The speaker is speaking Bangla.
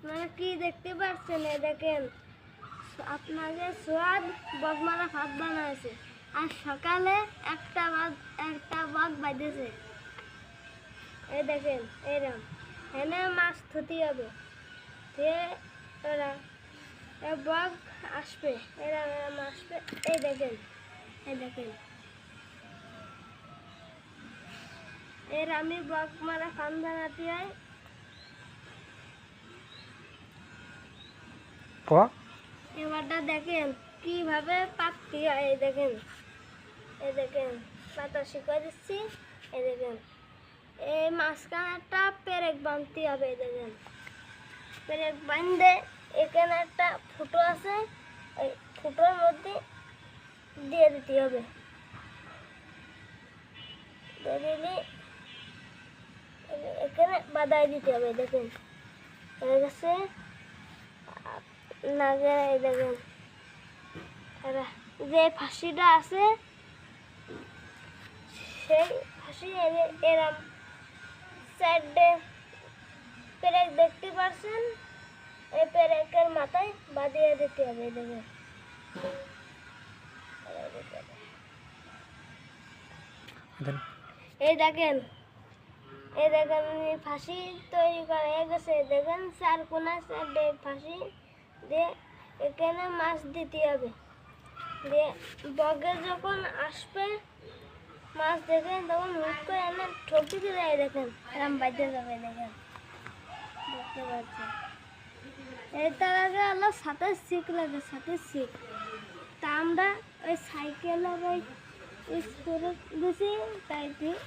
আপনারা কি দেখতে পাচ্ছেন? এ দেখেন, আপনাকে সোয়াদ বগমারা ভাত বানাইছে। আর সকালে একটা বাঘ একটা বাঘ বাজেছে এই দেখেন, এরম। এনে মাছ ধুতে হবে। দিয়ে ওরা বগ আসবে, এরা এরম আসবে। এই দেখেন এই দেখেন। এর আমি বগ মারা ফান বানাতে হয় ক? এবারটা দেখেন, কীভাবে পাততে হয়, এই দেখেন। এই দেখেন পাতা শিখে দিচ্ছি, এই দেখেন। এই মাঝখানে একটা পেরেক বাঁধতে হবে, এই দেখেন। পেরেক বাঁধে এখানে একটা ফুটো আছে এই ফুটোর মধ্যে দিয়ে দিতে হবে। দিলে এখানে বাদাই দিতে হবে, দেখেন। হয়ে গেছে। নাগে এই দেখেন। যে ফাঁসিটা আছে, সেই ফাঁসি এরম সাইডে পেরেক দেখতে পারছেন? এই পেরেকের মাথায় বাঁধিয়ে দিতে হবে এই দেখেন। এই দেখেন এই দেখেন ফাঁসি তৈরি করা হয়ে গেছে। দেখেন, চার কোনা সাইডে ফাঁসি দিয়ে এখানে মাছ দিতে হবে। দিয়ে বগে যখন আসবে, মাছ দেখেন তখন হুট করে এনে ঠকি এই দেখেন। এরম বাইতে যাবে দেখেন। দেখতে পাচ্ছেন? এটার আগে আল্লাহ সাথে শিখ লাগে, সাথে শিখ তা আমরা ওই সাইকেলের ওই স্কুলে গেছি তাই দিয়ে